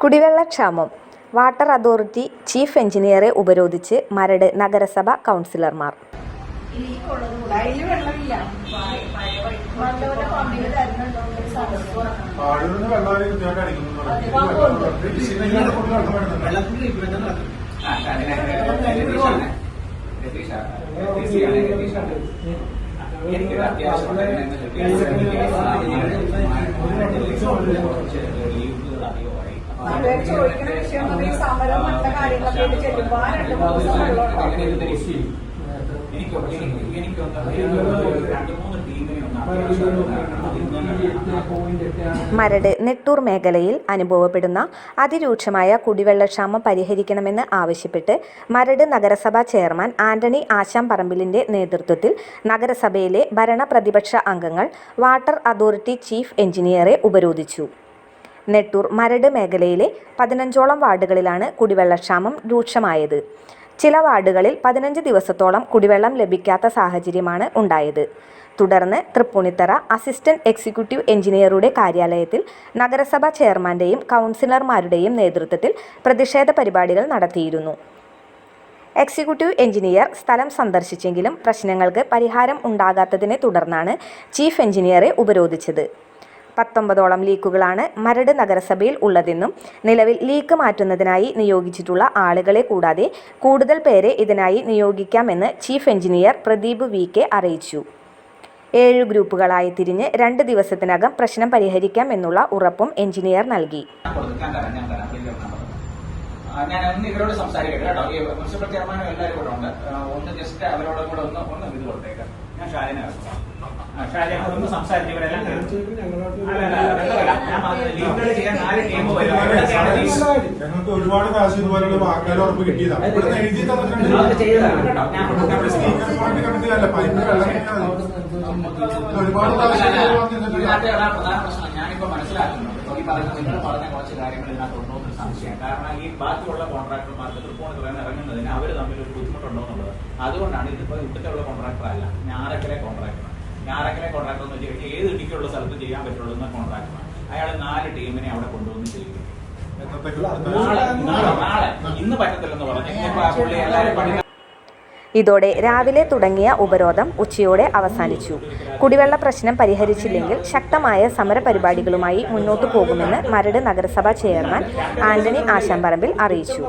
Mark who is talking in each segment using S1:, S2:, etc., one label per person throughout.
S1: കുടിവെള്ളക്ഷാമം. Water authority chief എഞ്ചിനീയറെ ഉപരോധിച്ച് മരട് നഗരസഭ കൗൺസിലർമാർ.
S2: പമ്പിൽ ചോദിക്കുന്ന രണ്ട് മൂന്ന്
S1: മരട് നെട്ടൂർ മേഖലയിൽ അനുഭവപ്പെടുന്ന അതിരൂക്ഷമായ കുടിവെള്ളക്ഷാമം പരിഹരിക്കണമെന്ന് ആവശ്യപ്പെട്ട് മരട് നഗരസഭാ ചെയർമാൻ ആന്റണി ആശാം പറമ്പിലിന്റെ നേതൃത്വത്തിൽ നഗരസഭയിലെ ഭരണ പ്രതിപക്ഷ അംഗങ്ങൾ വാട്ടർ അതോറിറ്റി ചീഫ് എഞ്ചിനീയറെ ഉപരോധിച്ചു. നെട്ടൂർ മരട് മേഖലയിലെ പതിനഞ്ചോളം വാർഡുകളിലാണ് കുടിവെള്ളക്ഷാമം രൂക്ഷമായത്. ചില വാർഡുകളിൽ പതിനഞ്ച് ദിവസത്തോളം കുടിവെള്ളം ലഭിക്കാത്ത സാഹചര്യമാണ് ഉണ്ടായത്. തുടർന്ന് തൃപ്പൂണിത്തറ അസിസ്റ്റന്റ് എക്സിക്യൂട്ടീവ് എഞ്ചിനീയറുടെ കാര്യാലയത്തിൽ നഗരസഭാ ചെയർമാന്റെയും കൗൺസിലർമാരുടെയും നേതൃത്വത്തിൽ പ്രതിഷേധ പരിപാടികൾ നടത്തിയിരുന്നു. എക്സിക്യൂട്ടീവ് എഞ്ചിനീയർ സ്ഥലം സന്ദർശിച്ചെങ്കിലും പ്രശ്നങ്ങൾക്ക് പരിഹാരം ഉണ്ടാകാത്തതിനെ തുടർന്നാണ് ചീഫ് എഞ്ചിനീയറെ ഉപരോധിച്ചത്. പത്തൊമ്പതോളം ലീക്കുകളാണ് മരട് നഗരസഭയിൽ ഉള്ളതെന്നും നിലവിൽ ലീക്ക് മാറ്റുന്നതിനായി നിയോഗിച്ചിട്ടുള്ള ആളുകളെ കൂടാതെ കൂടുതൽ പേരെ ഇതിനായി നിയോഗിക്കാമെന്ന് chief engineer Pradeep V K അറിയിച്ചു. ഏഴ് ഗ്രൂപ്പുകളായി തിരിഞ്ഞ് രണ്ട് ദിവസത്തിനകം പ്രശ്നം പരിഹരിക്കാം എന്നുള്ള ഉറപ്പും എഞ്ചിനീയർ നൽകി.
S3: ഞാൻ ഒന്ന് ഇവരോട് സംസാരിക്കട്ടെ കേട്ടോ. ഈ മുനിസിപ്പൽ ചെയർമാനും എല്ലാവരും കൂടെ ഉണ്ട്. ഒന്ന് ജസ്റ്റ് അവരോടും കൂടെ ഒന്ന് ഒന്ന് ഇത് കൊടുത്തേക്കാം. ഞാൻ ഷാലിനെ
S4: ഞങ്ങൾക്ക് ഒരുപാട് പ്രാവശ്യം ഇതുപോലുള്ള വാക്കാൽ ഉറപ്പ് കിട്ടിയതാണ് എഴുതി തന്നിട്ടുണ്ട് വെള്ളം ഒരുപാട് പ്രാവശ്യം ഇതുപോലെ
S3: ഞാനിപ്പോ മനസ്സിലാക്കുന്നത് ഈ പറഞ്ഞ നിങ്ങൾ പറഞ്ഞ കുറച്ച് കാര്യങ്ങൾ ഇതിനകത്ത് ഉണ്ടോ എന്ന് സംശയം കാരണം ഈ ബാക്കിയുള്ള കോൺട്രാക്ടർമാർക്ക് തൃപ്പൂണിത്തുറ ഇറങ്ങുന്നതിന് അവർ തമ്മിൽ ഒരു ബുദ്ധിമുട്ടുണ്ടോ എന്നുള്ളത് അതുകൊണ്ടാണ് ഇതിപ്പോ ഇവിടുത്തെ ഉള്ള കോൺട്രാക്ടർ അല്ല ഞാറക്കലെ കോൺട്രാക്ടർ ഞാറക്കലെ കോൺട്രാക്ടർ എന്ന് വെച്ച് കഴിഞ്ഞാൽ ഏത് ഇടിക്കുള്ള സ്ഥലത്ത് ചെയ്യാൻ പറ്റുള്ളൂ എന്ന കോൺട്രാക്ടർ അയാൾ നാല് ടീമിനെ അവിടെ കൊണ്ടുവന്ന് ചെയ്യും
S4: എന്നത്തേക്ക്
S3: നാളെ നാളെ ഇന്ന് പറ്റത്തില്ലെന്ന് പറഞ്ഞു. ആ പുള്ളി എല്ലാവരും പഠിക്കാൻ
S1: ഇതോടെ രാവിലെ തുടങ്ങിയ ഉപരോധം ഉച്ചയോടെ അവസാനിച്ചു. കുടിവെള്ള പ്രശ്നം പരിഹരിച്ചില്ലെങ്കിൽ ശക്തമായ സമരപരിപാടികളുമായി മുന്നോട്ടു പോകുമെന്ന് മരട് നഗരസഭാ ചെയർമാൻ ആന്റണി ആശാമ്പറമ്പിൽ അറിയിച്ചു.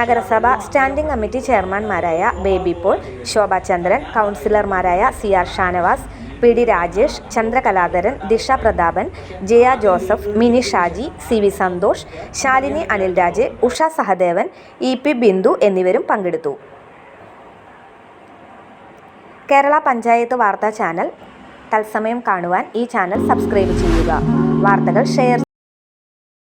S1: നഗരസഭ സ്റ്റാൻഡിംഗ് കമ്മിറ്റി ചെയർമാൻമാരായ ബേബി പോൾ ശോഭ ചന്ദ്രൻ കൗൺസിലർമാരായ C R Shanavas P D Rajesh Chandrakaladharan Disha Prathapan Jaya Joseph Mini Shaji C V Santhosh Shalini Anil Anilraj Usha Sahadevan E P Bindu എന്നിവരും പങ്കെടുത്തു. കേരള പഞ്ചായത്ത് വാർത്താ ചാനൽ തത്സമയം കാണുവാൻ ഈ ചാനൽ സബ്സ്ക്രൈബ് ചെയ്യുക. വാർത്തകൾ ഷെയർ